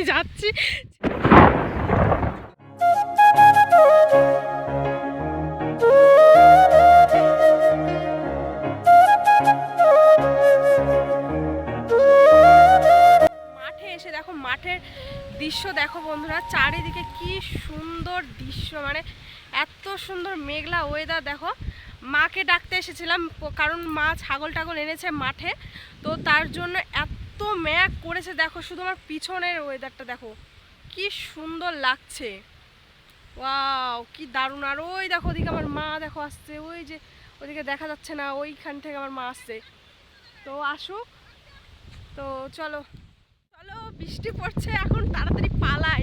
আমি যাচ্ছি। মাঠে এসে দেখো, মাঠের দৃশ্য দেখো বন্ধুরা, চারিদিকে কি সুন্দর দৃশ্য মানে এত সুন্দর মেঘলা ওয়েদার দেখো। মাকে ডাকতে এসেছিলাম, কারণ মা ছাগল টাগল এনেছে মাঠে, তো তার জন্য এত মেঘ করেছে, দেখো, শুধু আমার পিছনের ওয়েদারটা দেখো। কি সুন্দর লাগছে। ওয়াও কি দারুণ। আর ওই দেখো, ওদিকে আমার মা দেখো আসছে, ওই যে ওদিকে দেখা যাচ্ছে না, ওইখান থেকে আমার মা আসছে। তো আসুক তো চলো। চলো, বৃষ্টি পড়ছে, এখন তাড়াতাড়ি পালাই।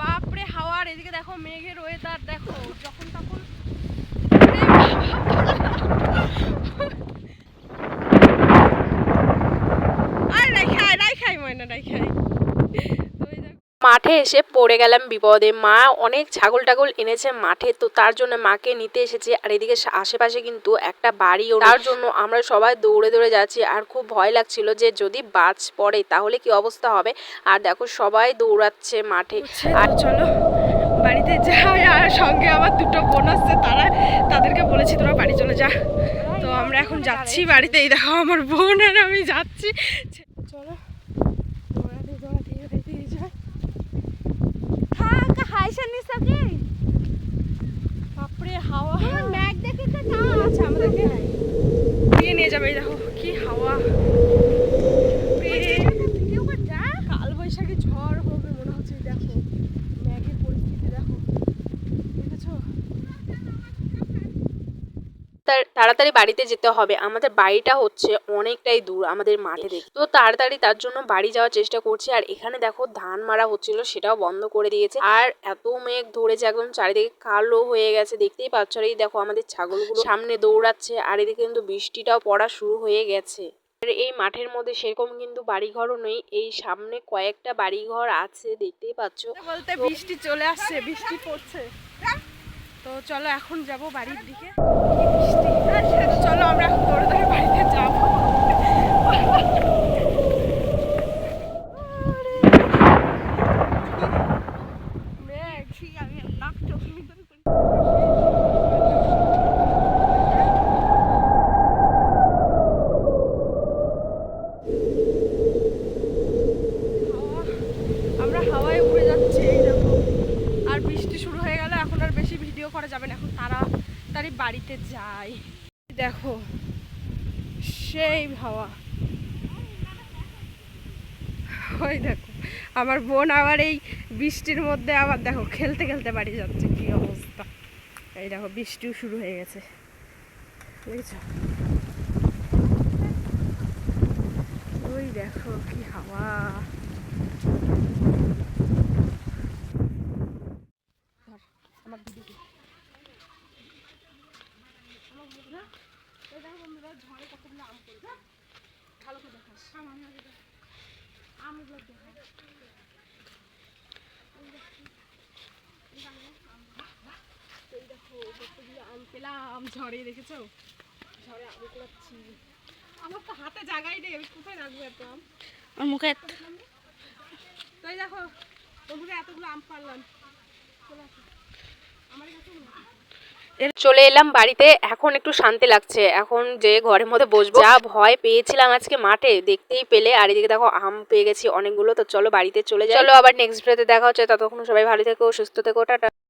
বাপরে, হাওয়ার, এদিকে দেখো মেঘের ওয়েদার দেখো যখন তখন খাই মাঠে এসে পড়ে গেলাম বিপদে। মা অনেক ছাগল টাগল এনেছে মাঠে তো তার জন্য মাকে নিতে এসেছে। আর এদিকে আশেপাশে কিন্তু একটা বাড়িও নেই। তার জন্য আমরা সবাই দৌড়ে দৌড়ে যাচ্ছি। আর খুব ভয় লাগছিল যে যদি বাজ পড়ে তাহলে কি অবস্থা হবে? আর দেখো সবাই দৌড়াচ্ছে মাঠে। আর চলো বাড়িতে যাই। আর সঙ্গে আমার দুটো বোন আসছে তারা তাদেরকে বলেছি তোরা বাড়ি চলে যা। তো আমরা এখন যাচ্ছি বাড়িতে। এই দেখো আমার বোন আর আমি যাচ্ছি চলো দৌড়াতে দৌড়াতে দৌড়াতে যাই বাপরে হাওয়া ম্যাগ দেখে তো না আচ্ছা আমাদেরকে দিয়ে নিয়ে যাবে এই দেখো কি হাওয়া কাল বৈশাখী ঝড় হবে মনে হচ্ছে দেখো, ম্যাগের পরিস্থিতি, দেখো। দেখেছ? তাড়াতাড়ি বাড়িতে যেতে হবে। আমাদের বাড়িটা হচ্ছে অনেকটাই দূর, আমাদের মাঠে থেকে তো তাড়াতাড়ি তার জন্য বাড়ি যাওয়ার চেষ্টা করছি। আর এখানে দেখো, ধান মারা হচ্ছিল, সেটাও বন্ধ করে দিয়েছে। আর এত মেঘ ধরেছে, একদম চারিদিকে কালো হয়ে গেছে। দেখতেই পাচ্ছ এই দেখো আমাদের ছাগলগুলো সামনে দৌড়াচ্ছে, আর এদিকে কিন্তু বৃষ্টিটাও পড়া শুরু হয়ে গেছে। এই মাঠের মধ্যে সেরকম কিন্তু বাড়িঘরও নেই। এই সামনে কয়েকটা বাড়িঘর আছে, দেখতেই পাচ্ছ। বলতে বৃষ্টি চলে আসছে, বৃষ্টি পড়ছে। তো চলো এখন যাব বাড়ির দিকে। চলো আমরা এখন দৌড়ে দৌড়ে বাড়িতে যাব হাওয়া আমরা হাওয়ায় উড়ে যাচ্ছি এই দেখো আর বৃষ্টি শুরু হয়ে গেল এখন আর বেশি ভিডিও করা যাবে না, এখন তাড়াতাড়ি বাড়িতে যাই দেখো, সেই হাওয়া। ওই দেখো, আমার বোন আবার এই বৃষ্টির মধ্যে আবার দেখো, খেলতে খেলতে বাড়ি যাচ্ছে, কি অবস্থা। এই দেখো, বৃষ্টিও শুরু হয়ে গেছে। দেখেছ? ওই দেখো, কি হাওয়া ধর, আমার দিদিকে। আমার বন্ধুরা, এই দেখো বন্ধুরা, ঝড়ে কতগুলো আম পড়েছে। ভালো করে দেখাস। আমগুলো দেখা। এই দেখো, এই দেখো, আম। পেলাম ঝড়ে দেখেছ? ঝড়ে আম কুড়াচ্ছি। আমার তো হাতে জায়গাই নেই আমি কোথায় রাখব এত আম? আমার মুখে তো এই দেখো এতগুলো আম পারলাম চলে আসো। চলে এলাম বাড়িতে। এখন একটু শান্তি লাগছে। এখন যে ঘরের মধ্যে বসবো, যা ভয় পেয়েছিলাম আজকে মাঠে, দেখতেই পেলে। আর এদিকে দেখো, আম পেয়ে গেছি অনেকগুলো। তো চলো বাড়িতে চলে যাই। চলো আবার নেক্সট ভিডিওতে দেখা হচ্ছে। ততক্ষণ সবাই ভালো থেকো, সুস্থ থেকো, টাটা।